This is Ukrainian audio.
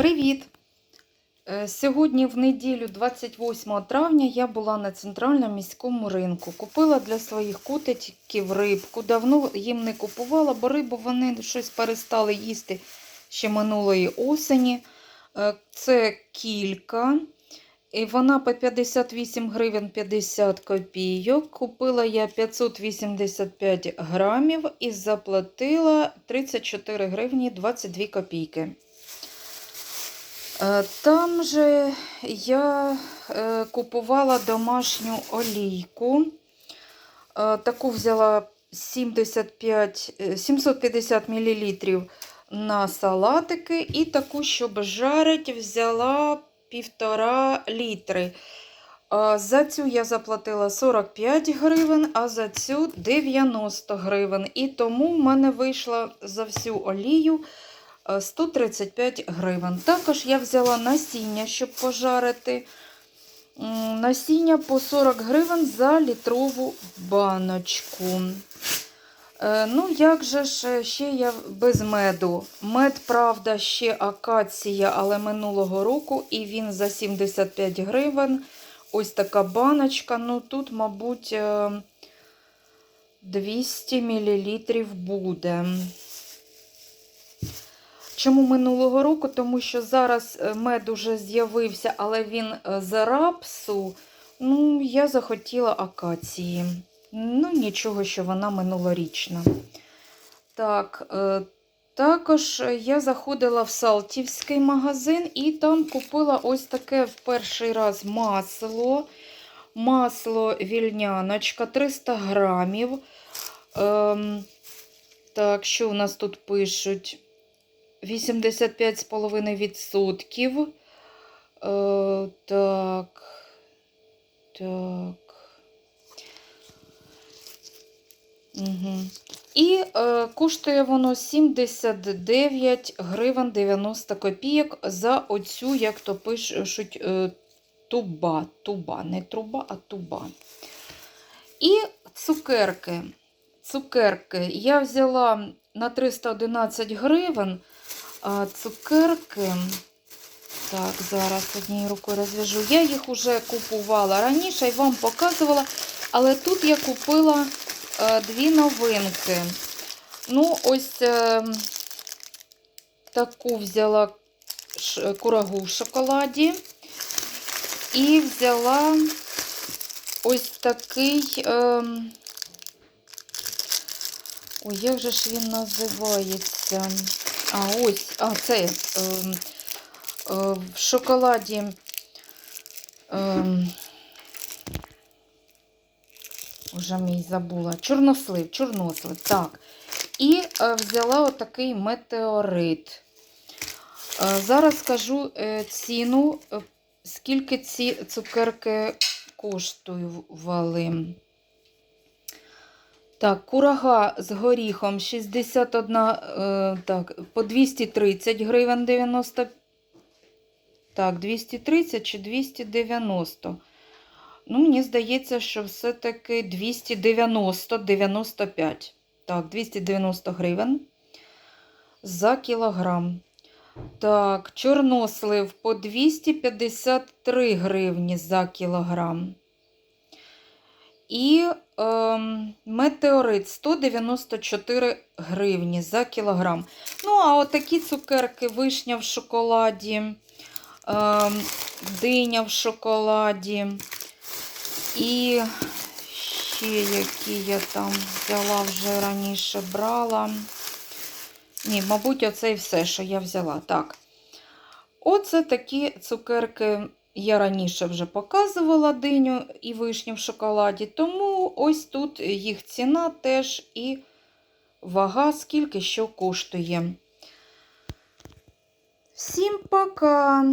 Привіт! Е, Сьогодні, в неділю, 28 травня, я була на центральному міському ринку. Купила для своїх котиків рибку. Давно їм не купувала, бо рибу вони щось перестали їсти ще минулої осені. Е, Це кілька. І вона по 58 гривень 50 копійок. Купила я 585 грамів і заплатила 34 гривні 22 копійки. Е, Там же я е, купувала домашню олійку. Е, Таку взяла 75, е, 750 мл на салатики. І таку, щоб жарить, взяла півтора літри. За цю я заплатила 45 гривень, а за цю 90 гривень. І тому в мене вийшло за всю олію 135 гривень. Також я взяла насіння, щоб пожарити. Насіння по 40 гривень за літрову баночку. Е, Ну, як же ж ще я без меду. Мед, правда, ще акація, але минулого року, і він за 75 гривень. Ось така баночка. Ну, тут, мабуть, е, 200 мл буде. Чому минулого року? Тому що зараз е, мед уже з'явився, але він е, з рапсу. Ну, я захотіла акації. Ну, нічого, що вона минулорічна. Так, е, також я заходила в Салтівський магазин і там купила ось таке в перший раз масло. Масло вільняночка 300 грамів. Ем, так, що у нас тут пишуть? 85,5%. Е, так. Так. Угу. І е, коштує воно 79 гривень 90 копійок за оцю, як то пишуть, е, туба. Туба, не труба, а туба. І цукерки. Цукерки я взяла на 311 гривень. Цукерки, так, зараз однією рукою розв'яжу. Я їх вже купувала раніше і вам показувала, але тут я купила е, дві новинки. Ну, ось е, таку взяла курагу в шоколаді. І взяла ось такий. Е, ой, як же ж він називається? А, ось, а, це е, е, в шоколаді. Е, Уже мій забула. Чорнослив, чорнослив. Так. І е, взяла отакий метеорит. Е, зараз скажу е, ціну, е, скільки ці цукерки коштували. Так, курага з горіхом 61, е, так, по 230 гривень 90. Так, 230 чи 290. Ну, мені здається, що все-таки 290-95. Так, 290 гривень за кілограм. Так, чорнослив по 253 гривні за кілограм. І е, метеорит 194 гривні за кілограм. Ну, а отакі цукерки, вишня в шоколаді, е, диня в шоколаді. І ще які я там взяла вже раніше брала. Ні, мабуть, оце і все, що я взяла. Так. Оце такі цукерки. Я раніше вже показувала диню і вишню в шоколаді, тому ось тут їх ціна теж і вага, скільки що коштує. Всім пока!